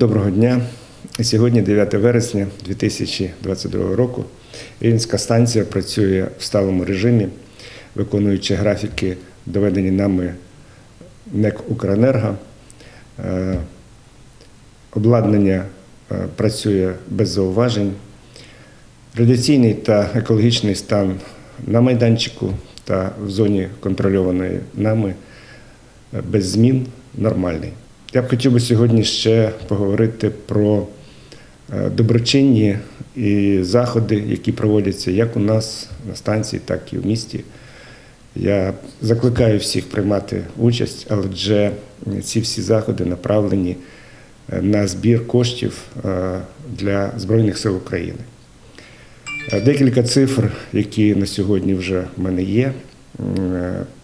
Доброго дня. Сьогодні 9 вересня 2022 року. Рівненська станція працює в сталому режимі, виконуючи графіки, доведені нами НЕК Укренерго. Е, Обладнання е, працює без зауважень. Радіаційний та екологічний стан на майданчику та в зоні контрольованої нами е, без змін нормальний. Я б хотів би сьогодні ще поговорити про е, доброчинні і заходи, які проводяться як у нас на станції, так і в місті. Я закликаю всіх приймати участь, адже ці всі заходи направлені е, на збір коштів е, для Збройних сил України. Декілька цифр, які на сьогодні вже в мене є,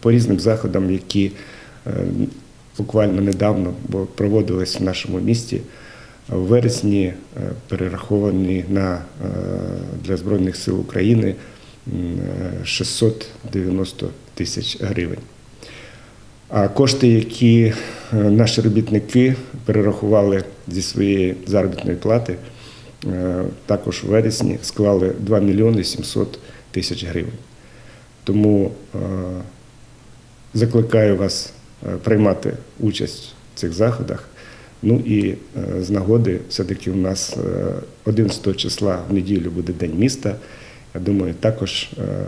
по різним заходам, які буквально недавно проводились в нашому місті. В вересні е, перераховані на, е, для Збройних сил України е, 690 тисяч гривень. А кошти, які е, наші робітники перерахували зі своєї заробітної плати, е, також у вересні склали 2 мільйони 700 тисяч гривень. Тому е, закликаю вас е, приймати участь в цих заходах. Ну і е, з нагоди, все-таки у нас е, 11 числа в неділю буде День міста. Я думаю, також е,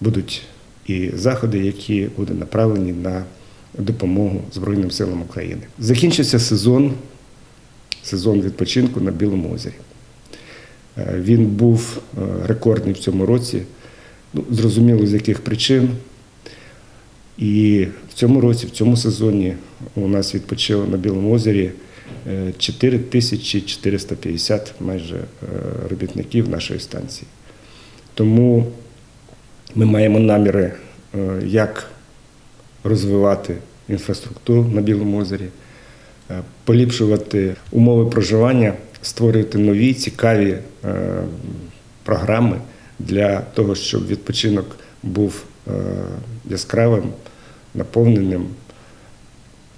будуть і заходи, які будуть направлені на допомогу Збройним силам України. Закінчився сезон, сезон відпочинку на Білому озері. Е, Він був е, рекордний в цьому році. Ну, зрозуміло, з яких причин. І в цьому році, в цьому сезоні, у нас відпочило на Білому озері е, 4450 майже е, робітників нашої станції. Тому ми маємо наміри, е, як розвивати інфраструктуру на Білому озері, е, поліпшувати умови проживання, створювати нові цікаві е, програми для того, щоб відпочинок був е, яскравим, наповненим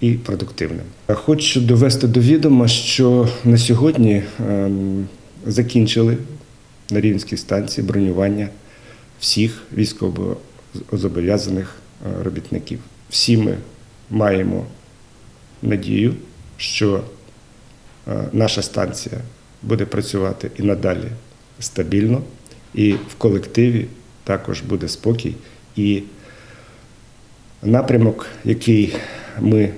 і продуктивним. Хочу довести до відома, що на сьогодні ем, закінчили на Рівненській станції бронювання всіх військовозобов'язаних е, робітників. Всі ми маємо надію, що е, наша станція буде працювати і надалі стабільно, і в колективі також буде спокій. І напрямок, який ми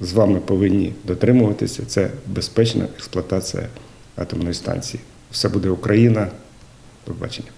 з вами повинні дотримуватися, це безпечна експлуатація атомної станції. Все буде Україна. До побачення.